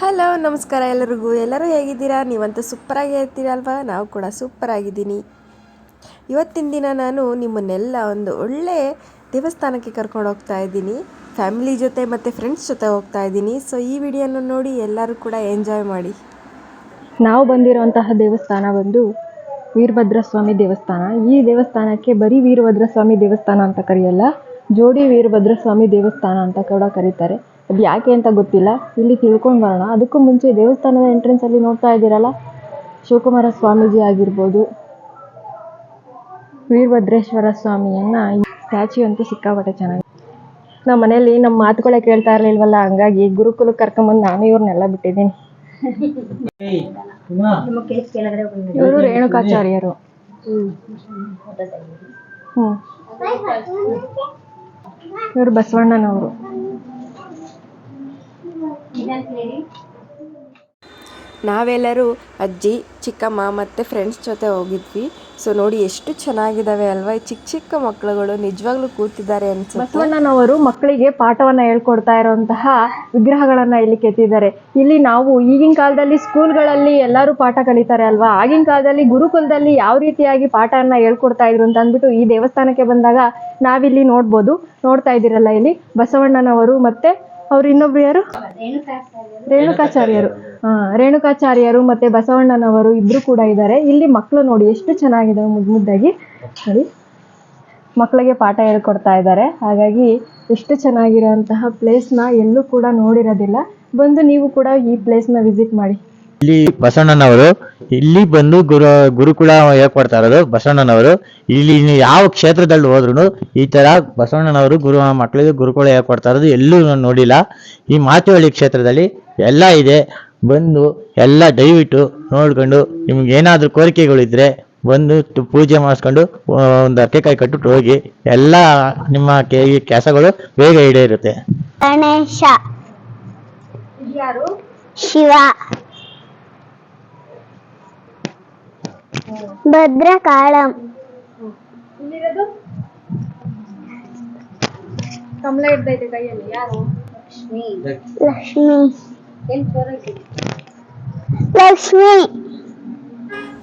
Hello ನಮಸ್ಕಾರ ಎಲ್ಲರಿಗೂ. ಎಲ್ಲರೂ ಹೇಗಿದ್ದೀರಾ? ನೀವಂತೂ ಸೂಪರಾಗಿ ಇರ್ತೀರಲ್ವಾ? ನಾವು ಕೂಡ ಸೂಪರಾಗಿದ್ದೀನಿ. ಇವತ್ತಿನ ದಿನ ನಾನು ನಿಮ್ಮನ್ನೆಲ್ಲ ಒಂದು ಒಳ್ಳೆ ದೇವಸ್ಥಾನಕ್ಕೆ ಕರ್ಕೊಂಡು ಹೋಗ್ತಾ ಇದ್ದೀನಿ. ಫ್ಯಾಮಿಲಿ ಜೊತೆ ಮತ್ತು ಫ್ರೆಂಡ್ಸ್ ಜೊತೆ ಹೋಗ್ತಾ ಇದ್ದೀನಿ. ಸೊ ಈ ವಿಡಿಯೋನ ನೋಡಿ ಎಲ್ಲರೂ ಕೂಡ ಎಂಜಾಯ್ ಮಾಡಿ. ನಾವು ಬಂದಿರುವಂತಹ ದೇವಸ್ಥಾನ ಬಂದು ವೀರಭದ್ರ ಸ್ವಾಮಿ ದೇವಸ್ಥಾನ. ಈ ದೇವಸ್ಥಾನಕ್ಕೆ ಬರೀ ವೀರಭದ್ರ ಸ್ವಾಮಿ ದೇವಸ್ಥಾನ ಅಂತ ಕರೆಯಲ್ಲ, ಜೋಡಿ ವೀರಭದ್ರ ಸ್ವಾಮಿ ದೇವಸ್ಥಾನ ಅಂತ ಕೂಡ ಕರೀತಾರೆ. ಅದು ಯಾಕೆ ಅಂತ ಗೊತ್ತಿಲ್ಲ. ಇಲ್ಲಿ ತಿಳ್ಕೊಂಡು ಬರೋಣ ಅದಕ್ಕೂ ಮುಂಚೆ ದೇವಸ್ಥಾನದ ಎಂಟ್ರೆನ್ಸ್ ಅಲ್ಲಿ ನೋಡ್ತಾ ಇದ್ದೀರಲ್ಲ, ಶಿವಕುಮಾರ ಸ್ವಾಮೀಜಿ ಆಗಿರ್ಬೋದು, ವೀರಭದ್ರೇಶ್ವರ ಸ್ವಾಮಿಯನ್ನ ಸ್ಟ್ಯಾಚು ಅಂತೂ ಸಿಕ್ಕಾಪಟ್ಟೆ ಚೆನ್ನಾಗಿ. ನಮ್ಮ ಮನೇಲಿ ನಮ್ಮ ಮಾತುಗಳೇ ಕೇಳ್ತಾ ಇರಲಿಲ್ವಲ್ಲ, ಹಂಗಾಗಿ ಗುರುಕುಲಕ್ಕೆ ಕರ್ಕೊಂಬಂದು ನಾನು ಇವ್ರನ್ನೆಲ್ಲ ಬಿಟ್ಟಿದ್ದೀನಿ. ಇವರು ರೇಣುಕಾಚಾರ್ಯರು. ಹ್ಮ್. ಇವರು ಬಸವಣ್ಣನವರು. ನಾವೆಲ್ಲರೂ ಅಜ್ಜಿ, ಚಿಕ್ಕಮ್ಮ ಮತ್ತು ಫ್ರೆಂಡ್ಸ್ ಜೊತೆ ಹೋಗಿದ್ವಿ. ಸೊ ನೋಡಿ ಎಷ್ಟು ಚೆನ್ನಾಗಿದ್ದಾವೆ ಅಲ್ವಾ? ಚಿಕ್ಕ ಚಿಕ್ಕ ಮಕ್ಕಳುಗಳು ನಿಜವಾಗ್ಲೂ ಕೂತಿದ್ದಾರೆ ಅನ್ಸುತ್ತೆ. ಬಸವಣ್ಣನವರು ಮಕ್ಕಳಿಗೆ ಪಾಠವನ್ನ ಹೇಳ್ಕೊಡ್ತಾ ಇರುವಂತಹ ವಿಗ್ರಹಗಳನ್ನ ಇಲ್ಲಿ ಕೆತ್ತಿದ್ದಾರೆ. ಇಲ್ಲಿ ನಾವು ಈಗಿನ ಕಾಲದಲ್ಲಿ ಸ್ಕೂಲ್ಗಳಲ್ಲಿ ಎಲ್ಲರೂ ಪಾಠ ಕಲಿತಾರೆ ಅಲ್ವಾ? ಆಗಿನ ಕಾಲದಲ್ಲಿ ಗುರುಕುಲದಲ್ಲಿ ಯಾವ ರೀತಿಯಾಗಿ ಪಾಠವನ್ನು ಹೇಳ್ಕೊಡ್ತಾ ಇದ್ರು ಅಂತ ಅಂದ್ಬಿಟ್ಟು ಈ ದೇವಸ್ಥಾನಕ್ಕೆ ಬಂದಾಗ ನಾವಿಲ್ಲಿ ನೋಡ್ಬೋದು. ನೋಡ್ತಾ ಇದ್ದೀರಲ್ಲ ಇಲ್ಲಿ ಬಸವಣ್ಣನವರು ಮತ್ತೆ ಅವ್ರು ಇನ್ನೊಬ್ರು ಯಾರು? ರೇಣುಕಾಚಾರ್ಯರು. ಹಾ ರೇಣುಕಾಚಾರ್ಯರು ಮತ್ತೆ ಬಸವಣ್ಣನವರು ಇಬ್ರು ಕೂಡ ಇದ್ದಾರೆ ಇಲ್ಲಿ ಮಕ್ಕಳು ನೋಡಿ ಎಷ್ಟು ಚೆನ್ನಾಗಿದೆ ಮುದ್ದು ಮುದ್ದಾಗಿ. ನೋಡಿ. ಮಕ್ಕಳಿಗೆ ಪಾಠ ಹೇಳ್ಕೊಡ್ತಾ ಇದ್ದಾರೆ. ಹಾಗಾಗಿ ಎಷ್ಟು ಚೆನ್ನಾಗಿರೋಂತಹ ಪ್ಲೇಸ್ನ ಎಲ್ಲೂ ಕೂಡ ನೋಡಿರೋದಿಲ್ಲ. ಬಂದು ನೀವು ಕೂಡ ಈ ಪ್ಲೇಸ್ನ ವಿಸಿಟ್ ಮಾಡಿ. ಇಲ್ಲಿ ಬಸವಣ್ಣನವರು ಇಲ್ಲಿ ಬಂದು ಗುರು ಗುರುಕುಲ ಹೇಳ್ಕೊಡ್ತಾ ಇರೋದು ಬಸವಣ್ಣನವರು. ಇಲ್ಲಿ ಯಾವ ಕ್ಷೇತ್ರದಲ್ಲಿ ಹೋದ್ರು ಈ ತರ ಬಸವಣ್ಣನವರು ಗುರು ಮಕ್ಕಳಿಗೆ ಗುರುಕುಲ ಹೇಳ್ಕೊಡ್ತಾ ಇರೋದು ಎಲ್ಲೂ ನಾನು ನೋಡಿಲ್ಲ. ಈ ಮಾಚುವಳ್ಳಿ ಕ್ಷೇತ್ರದಲ್ಲಿ ಎಲ್ಲ ಇದೆ. ಬಂದು ಎಲ್ಲ ದಯವಿಟ್ಟು ನೋಡ್ಕೊಂಡು ನಿಮ್ಗೆ ಏನಾದ್ರೂ ಕೋರಿಕೆಗಳಿದ್ರೆ ಬಂದು ಪೂಜೆ ಮಾಡಿಸ್ಕೊಂಡು ಒಂದು ಅಕ್ಕೆಕಾಯಿ ಕಟ್ಟಿಟ್ಟು ಹೋಗಿ ಎಲ್ಲ ನಿಮ್ಮ ಕೆ ಈ ಕೆಲಸಗಳು ಬೇಗ ಈಡೇರುತ್ತೆ. ಗಣೇಶ. ಶಿವ. ಭದ್ರಕಾಳಂ. ಕಮಲ ಕೈಯಲ್ಲಿ ಯಾರು? ಲಕ್ಷ್ಮಿ. ಲಕ್ಷ್ಮಿ.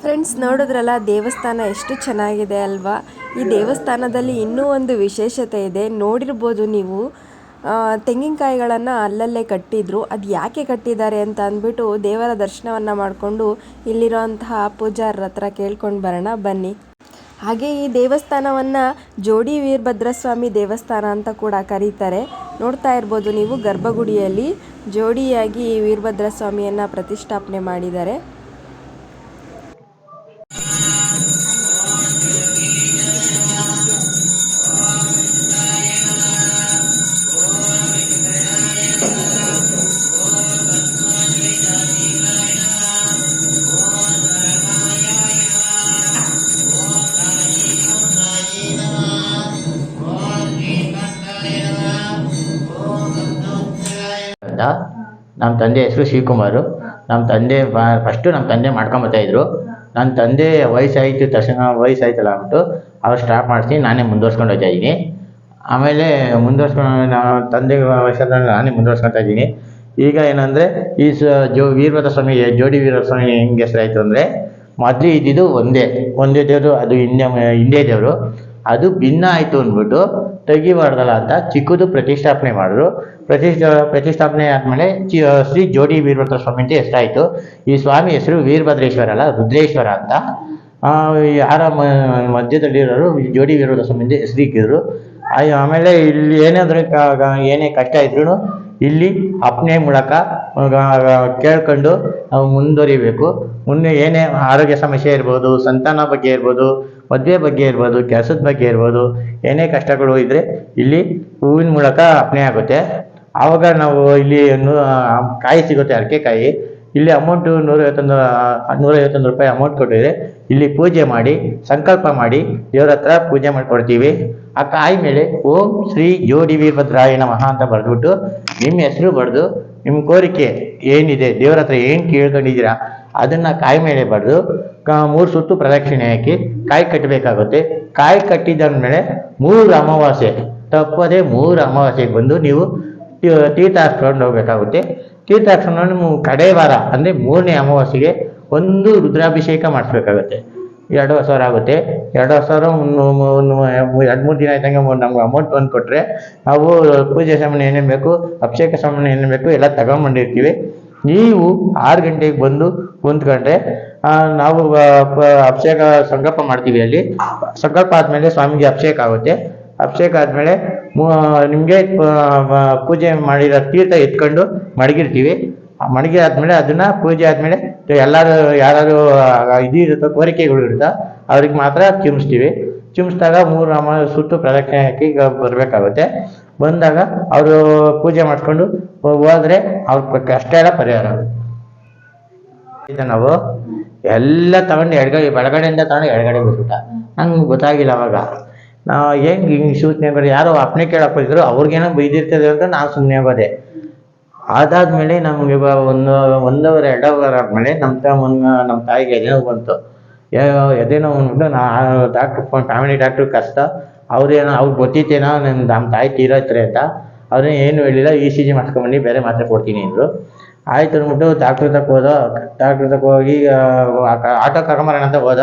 ಫ್ರೆಂಡ್ಸ್ ನೋಡಿದ್ರಲ್ಲ ದೇವಸ್ಥಾನ ಎಷ್ಟು ಚೆನ್ನಾಗಿದೆ ಅಲ್ವಾ? ಈ ದೇವಸ್ಥಾನದಲ್ಲಿ ಇನ್ನೂ ಒಂದು ವಿಶೇಷತೆ ಇದೆ. ನೋಡಿರ್ಬೋದು ನೀವು. ತೆಂಗಿನಕಾಯಿಗಳನ್ನು ಅಲ್ಲಲ್ಲೇ ಕಟ್ಟಿದ್ರು. ಅದು ಯಾಕೆ ಕಟ್ಟಿದ್ದಾರೆ ಅಂತ ಅಂದ್ಬಿಟ್ಟು ದೇವರ ದರ್ಶನವನ್ನು ಮಾಡಿಕೊಂಡು ಇಲ್ಲಿರೋಂತಹ ಪೂಜಾರರ ಹತ್ರ ಕೇಳ್ಕೊಂಡು ಬರೋಣ, ಬನ್ನಿ. ಹಾಗೆ ಈ ದೇವಸ್ಥಾನವನ್ನು ಜೋಡಿ ವೀರಭದ್ರಸ್ವಾಮಿ ದೇವಸ್ಥಾನ ಅಂತ ಕೂಡ ಕರೀತಾರೆ. ನೋಡ್ತಾ ಇರ್ಬೋದು ನೀವು ಗರ್ಭಗುಡಿಯಲ್ಲಿ ಜೋಡಿಯಾಗಿ ವೀರಭದ್ರಸ್ವಾಮಿಯನ್ನು ಪ್ರತಿಷ್ಠಾಪನೆ ಮಾಡಿದ್ದಾರೆ. ನಮ್ಮ ತಂದೆ ಹೆಸರು ಶಿವಕುಮಾರು. ನಮ್ಮ ತಂದೆ ಫಸ್ಟು ನಮ್ಮ ತಂದೆ ಮಾಡ್ಕೊಂಬತ್ತಾ ಇದ್ರು. ನನ್ನ ತಂದೆ ವಯಸ್ಸಾಯಿತು ತಕ್ಷಣ, ವಯಸ್ಸಾಯ್ತಲ್ಲ ಅಂದ್ಬಿಟ್ಟು ಅವ್ರು ಸ್ಟಾಪ್ ಮಾಡಿಸಿ ನಾನೇ ಮುಂದುವರ್ಸ್ಕೊಂಡು ಹೋಗ್ತಾ ಇದ್ದೀನಿ. ಆಮೇಲೆ ಮುಂದುವರ್ಸ್ಕೊಂಡು ನಾನು ತಂದೆ ವಯಸ್ಸಾದ ನಾನೇ ಮುಂದುವರ್ಸ್ಕೊತಾ ಇದ್ದೀನಿ. ಈಗ ಏನಂದರೆ, ಈ ಸ, ಜೋ ವೀರಭದ್ರ ಸ್ವಾಮಿ, ಜೋಡಿ ವೀರಭದ್ರ ಸ್ವಾಮಿ ಹೆಂಗೆ ಹೆಸರಾಯಿತು ಅಂದರೆ, ಮೊದಲು ಇದ್ದಿದ್ದು ಒಂದೇ ಒಂದೇ ದೇವರು, ಅದು ಹಿಂದೆ ಹಿಂದೆ ದೇವರು. ಅದು ಭಿನ್ನ ಆಯಿತು ಅಂದ್ಬಿಟ್ಟು ತೆಗಿಬಾರ್ದಲ್ಲ ಅಂತ ಚಿಕ್ಕದು ಪ್ರತಿಷ್ಠಾಪನೆ ಮಾಡಿದ್ರು. ಪ್ರತಿಷ್ಠ, ಪ್ರತಿಷ್ಠಾಪನೆ ಆದಮೇಲೆ ಶ್ರೀ ಜೋಡಿ ವೀರಭದ್ರ ಸ್ವಾಮಿ ಅಂತ ಹೆಸರಾಯಿತು. ಈ ಸ್ವಾಮಿ ಹೆಸರು ವೀರಭದ್ರೇಶ್ವರ ಅಲ್ಲ, ರುದ್ರೇಶ್ವರ ಅಂತ. ಯಾರ ಮಧ್ಯದಲ್ಲಿರೋರು ಜೋಡಿ ವೀರಭದ್ರ ಸ್ವಾಮಿ ಅಂತ ಹೆಸರಿಕ್ಕಿದ್ರು ಆಮೇಲೆ ಇಲ್ಲಿ ಏನಾದರೂ ಏನೇ ಕಷ್ಟ ಇದ್ರೂ ಇಲ್ಲಿ ಅಪ್ನೆ ಮೂಲಕ ಕೇಳ್ಕೊಂಡು ಮುಂದುವರಿಬೇಕು. ಮುಂದೆ ಏನೇ ಆರೋಗ್ಯ ಸಮಸ್ಯೆ ಇರ್ಬೋದು, ಸಂತಾನ ಬಗ್ಗೆ ಇರ್ಬೋದು ಮದುವೆ ಬಗ್ಗೆ ಇರ್ಬೋದು, ಕೆಲಸದ ಬಗ್ಗೆ ಇರ್ಬೋದು, ಏನೇ ಕಷ್ಟಗಳು ಇದ್ದರೆ ಇಲ್ಲಿ ಹೂವಿನ ಮೂಲಕ ಅಪ್ನೆ ಆಗುತ್ತೆ. ಆವಾಗ ನಾವು ಇಲ್ಲಿ ಕಾಯಿ ಸಿಗುತ್ತೆ ಅರಕೆ ಕಾಯಿ ಇಲ್ಲಿ ಅಮೌಂಟು ನೂರೈವತ್ತೊಂದು ನೂರೈವತ್ತೊಂದು ರೂಪಾಯಿ ಅಮೌಂಟ್ ಕೊಟ್ಟಿದ್ರೆ ಇಲ್ಲಿ ಪೂಜೆ ಮಾಡಿ, ಸಂಕಲ್ಪ ಮಾಡಿ, ದೇವ್ರ ಹತ್ರ ಪೂಜೆ ಮಾಡಿಕೊಡ್ತೀವಿ. ಆ ಕಾಯಿ ಮೇಲೆ ಓಂ ಶ್ರೀ ಜೋಡಿ ವೀರಭದ್ರಾಯ ಮಹಾ ಅಂತ ಬರೆದ್ಬಿಟ್ಟು ನಿಮ್ಮ ಹೆಸರು ಬರೆದು, ನಿಮ್ಮ ಕೋರಿಕೆ ಏನಿದೆ, ದೇವ್ರ ಹತ್ರ ಏನು ಕೇಳ್ಕೊಂಡಿದ್ದೀರಾ ಅದನ್ನ ಕಾಯಿ ಮೇಲೆ ಬರೆದು ಮೂರು ಸುತ್ತು ಪ್ರದಕ್ಷಿಣೆ ಹಾಕಿ ಕಾಯಿ ಕಟ್ಟಬೇಕಾಗುತ್ತೆ. ಕಾಯಿ ಮೇಲೆ ಮೂರು ಅಮಾವಾಸ್ಯೆ, ತಪ್ಪದೆ ಮೂರು ಅಮಾವಾಸ್ಯೆಗೆ ಬಂದು ನೀವು ತೀರ್ಥ ಹಾಕ್ಕೊಂಡು ಹೋಗ್ಬೇಕಾಗುತ್ತೆ. ತೀರ್ಥಾಕ್ಷಣ ಕಡೆ ವಾರ, ಅಂದರೆ ಮೂರನೇ ಅಮಾವಾಸ್ಯೆಗೆ ಒಂದು ರುದ್ರಾಭಿಷೇಕ ಮಾಡಿಸ್ಬೇಕಾಗುತ್ತೆ. ಎರಡು ಸಾವಿರ ಆಗುತ್ತೆ. ಎರಡು ಸಾವಿರ ಎರಡು ಮೂರು ದಿನ ಆಯ್ತಂಗೆ ನಮ್ಗೆ ಅಮೌಂಟ್ ಬಂದು ಕೊಟ್ಟರೆ ನಾವು ಪೂಜೆ ಸಾಮಾನು ಏನೇನು ಬೇಕು, ಅಭಿಷೇಕ ಸಾಮಾನು ಏನೇನು ಬೇಕು ಎಲ್ಲ ತಗೊಂಬಂದಿರ್ತೀವಿ ನೀವು ಆರು ಗಂಟೆಗೆ ಬಂದು ಕುಂತ್ಕೊಂಡ್ರೆ ನಾವು ಅಭಿಷೇಕ ಸಂಕಲ್ಪ ಮಾಡ್ತೀವಿ ಅಲ್ಲಿ. ಸಂಕಲ್ಪ ಆದಮೇಲೆ ಸ್ವಾಮಿಗೆ ಅಭಿಷೇಕ ಆಗುತ್ತೆ. ಅಭಿಷೇಕ ಆದಮೇಲೆ ನಿಮಗೆ ಪೂಜೆ ಮಾಡಿರೋ ತೀರ್ಥ ಎತ್ಕೊಂಡು ಮಡಗಿರ್ತೀವಿ. ಮಡಗಿ ಆದಮೇಲೆ ಅದನ್ನ ಪೂಜೆ ಆದಮೇಲೆ ಎಲ್ಲರೂ ಯಾರು ಇದು ಇರುತ್ತೋ, ಕೋರಿಕೆಗಳು ಇರುತ್ತೋ, ಅವ್ರಿಗೆ ಮಾತ್ರ ಚಿಮ್ಸ್ತೀವಿ. ಚಿಮ್ಸ್ದಾಗ ಮೂರು ನಮ್ಮ ಸುತ್ತು ಪ್ರದಕ್ಷಿಣೆ ಹಾಕಿ ಬರಬೇಕಾಗುತ್ತೆ. ಬಂದಾಗ ಅವರು ಪೂಜೆ ಮಾಡಿಕೊಂಡು ಹೋದ್ರೆ ಅವ್ರ ಕಷ್ಟ ಎಲ್ಲ ಪರಿಹಾರ ಇದು ನಾವು ಎಲ್ಲ ತಗೊಂಡು ಎಡಗಡೆ ಬಲಗಡೆಯಿಂದ ತಗೊಂಡು ಎಡಗಡೆ ಬಿಟ್ಬಿಟ್ಟ. ನಂಗೆ ಗೊತ್ತಾಗಿಲ್ಲ ಅವಾಗ. ನಾವು ಹೆಂಗೆ ಹಿಂಗೆ ಸೂಚನೆ ಬರೀ ಯಾರೋ ಅಪ್ಪನೆ ಕೇಳಕ್ಕೆ ಹೋಗಿದ್ರು ಅವ್ರಿಗೇನೋ ಬೈದಿರ್ತದೆ ಅಂತ ನಾನು ಸುಮ್ಮನೆ ಬದೆ ಅದಾದ್ಮೇಲೆ ನಮ್ಗೆ ಒಂದು, ಒಂದೂವರೆ ಎರಡು ಅವರ್ ಆದ್ಮೇಲೆ ನಮ್ಮ ತಮ್ಮ ನಮ್ಮ ತಾಯಿಗೆ ಎದೆನೋವು ಬಂತು. ಎದೆ ನೋವು ಬಂದ್ಬಿಟ್ಟು ನಾ ಡಾಕ್ಟ್ರ್, ಫೋನ್, ಫ್ಯಾಮಿಲಿ ಡಾಕ್ಟ್ರ್ ಕಷ್ಟ ಅವ್ರೇನೋ ಅವ್ರಿಗೆ ಗೊತ್ತಿತ್ತೇನೋ ನನ್ನ ನಮ್ಮ ತಾಯಿ ತೀರೋತ್ರೆ ಅಂತ. ಅವ್ರೇನು ಏನು ಹೇಳಿಲ್ಲ ಇ ಸಿ ಜಿ ಮಾಡ್ಸ್ಕೊಂಬನ್ನಿ ಬೇರೆ ಮಾತ್ರೆ ಕೊಡ್ತೀನಿ ಅಂದರು. ಆಯ್ತು ಅಂದ್ಬಿಟ್ಟು ಡಾಕ್ಟ್ರ್ ತಕ್ಕ ಹೋದ. ಡಾಕ್ಟ್ರ್ ತಕ್ಕ ಹೋಗಿ ಆಟೋ ಕರ್ಕೊಂಬರೋಣ ಅಂತ ಹೋದ.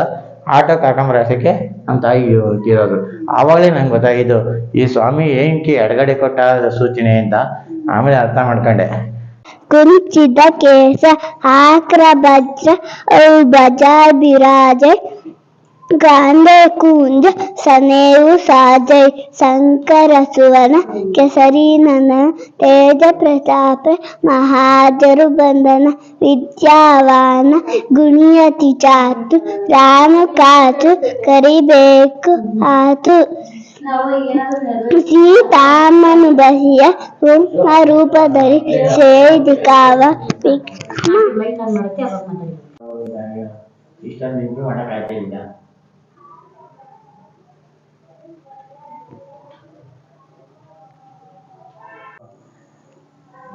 ಆಟೋ ಕರ್ಕೊಂಬರೋಸಕ್ಕೆ ನಮ್ಮ ತಾಯಿ ತೀರೋದು. ಆವಾಗಲೇ ನಂಗೆ ಗೊತ್ತಾಗಿದ್ದು, ಈ ಸ್ವಾಮಿ ಏನಕ್ಕೆ ಎಡಗಡೆ ಕೊಟ್ಟ ಸೂಚನೆ ಅಂತ. ಆಮೇಲೆ ಅರ್ಥ ಮಾಡ್ಕೊಂಡೆ. ಕುರುಚಿದ ಕೇಸ ಆಕ್ರ ಭದ್ರ ಬಜಾ ಬಿರಾಜೆ. ಗಾಂಧೆ ಕೂಂಜ ಸನೇವು ಸಾಜೈ ಶಂಕರ ಸುವನ ಕೆಸರಿ ನನ ತೇಜ ಪ್ರತಾಪ ಮಹಾಜರು ಬಂಧನ ವಿದ್ಯಾವಾನ ಗುಣಿಯತಿ ಚಾತು ರಾಮ ಕಾತು ಕರಿಬೇಕು ಆತು ಸೀತಾಮನು ಬಸಿಯ ಹುಮ್ಮ ರೂಪದಲ್ಲಿ ಸೇದಿ ಕಾವ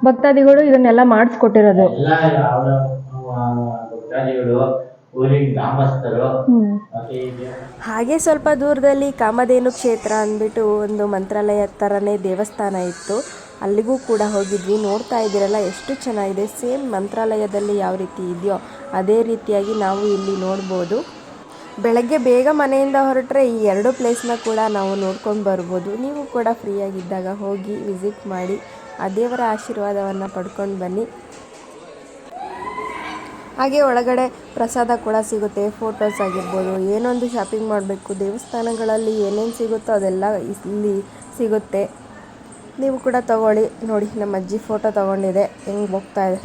ಭಕ್ತಾದಿಗಳು ಇದನ್ನೆಲ್ಲ ಮಾಡಿಸ್ಕೊಟ್ಟಿರೋದು. ಎಲ್ಲ ಯಾವ ಭಕ್ತಾದಿಗಳು ಊರಿನ ಗ್ರಾಮಸ್ಥರು ಹ್ಮ್. ಮತ್ತೆ ಇದು ಹಾಗೆ ಸ್ವಲ್ಪ ದೂರದಲ್ಲಿ ಕಾಮಧೇನು ಕ್ಷೇತ್ರ ಅಂದ್ಬಿಟ್ಟು ಒಂದು ಮಂತ್ರಾಲಯ ಥರನೇ ದೇವಸ್ಥಾನ ಇತ್ತು. ಅಲ್ಲಿಗೂ ಕೂಡ ಹೋಗಿದ್ವಿ. ನೋಡ್ತಾ ಇದ್ದೀರಲ್ಲ ಎಷ್ಟು ಚೆನ್ನಾಗಿದೆ. ಸೇಮ್ ಮಂತ್ರಾಲಯದಲ್ಲಿ ಯಾವ ರೀತಿ ಇದೆಯೋ ಅದೇ ರೀತಿಯಾಗಿ ನಾವು ಇಲ್ಲಿ ನೋಡ್ಬೋದು. ಬೆಳಗ್ಗೆ ಬೇಗ ಮನೆಯಿಂದ ಹೊರಟ್ರೆ ಈ ಎರಡು ಪ್ಲೇಸ್ನ ಕೂಡ ನಾವು ನೋಡ್ಕೊಂಡು ಬರ್ಬೋದು. ನೀವು ಕೂಡ ಫ್ರೀಯಾಗಿದ್ದಾಗ ಹೋಗಿ ವಿಸಿಟ್ ಮಾಡಿ. ಆ ದೇವರ ಆಶೀರ್ವಾದವನ್ನು ಪಡ್ಕೊಂಡು ಬನ್ನಿ. ಹಾಗೆ ಒಳಗಡೆ ಪ್ರಸಾದ ಕೂಡ ಸಿಗುತ್ತೆ ಫೋಟೋಸ್ ಆಗಿರ್ಬೋದು ಏನೊಂದು ಶಾಪಿಂಗ್ ಮಾಡಬೇಕು ದೇವಸ್ಥಾನಗಳಲ್ಲಿ ಏನೇನು ಸಿಗುತ್ತೋ ಅದೆಲ್ಲ ಇಲ್ಲಿ ಸಿಗುತ್ತೆ. ನೀವು ಕೂಡ ತಗೊಳ್ಳಿ. ನೋಡಿ ನಮ್ಮ ಅಜ್ಜಿ ಫೋಟೋ ತಗೊಂಡಿದೆ. ಹೆಂಗೆ ಹೋಗ್ತಾ ಇದೆ?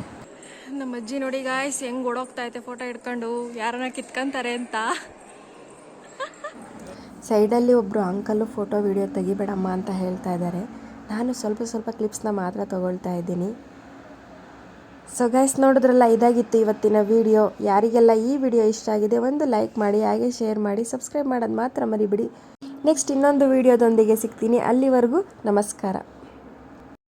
ನಮ್ಮ ಅಜ್ಜಿ ನೋಡಿ ಗಾಯ್ಸ್ ಹೆಂಗೆ ಓಡೋಗ್ತಾ ಐತೆ ಫೋಟೋ ಹಿಡ್ಕೊಂಡು. ಯಾರನ್ನ ಕಿತ್ಕೊಂತಾರೆ ಅಂತ. ಸೈಡಲ್ಲಿ ಒಬ್ಬರು ಅಂಕಲು ಫೋಟೋ ವಿಡಿಯೋ ತೆಗಿಬೇಡಮ್ಮ ಅಂತ ಹೇಳ್ತಾ ಇದ್ದಾರೆ. ನಾನು ಸ್ವಲ್ಪ ಸ್ವಲ್ಪ ಕ್ಲಿಪ್ಸ್ನ ಮಾತ್ರ ತೊಗೊಳ್ತಾ ಇದ್ದೀನಿ. ಸೊ ಗೈಸ್ ನೋಡಿದ್ರಲ್ಲ ಇದಾಗಿತ್ತು ಇವತ್ತಿನ ವಿಡಿಯೋ ಯಾರಿಗೆಲ್ಲ ಈ ವಿಡಿಯೋ ಇಷ್ಟ ಆಗಿದೆ ಒಂದು ಲೈಕ್ ಮಾಡಿ, ಹಾಗೆ ಶೇರ್ ಮಾಡಿ ಸಬ್ಸ್ಕ್ರೈಬ್ ಮಾಡೋದು ಮಾತ್ರ ಮರಿಬಿಡಿ. ನೆಕ್ಸ್ಟ್ ಇನ್ನೊಂದು ವಿಡಿಯೋದೊಂದಿಗೆ ಸಿಗ್ತೀನಿ. ಅಲ್ಲಿವರೆಗೂ ನಮಸ್ಕಾರ.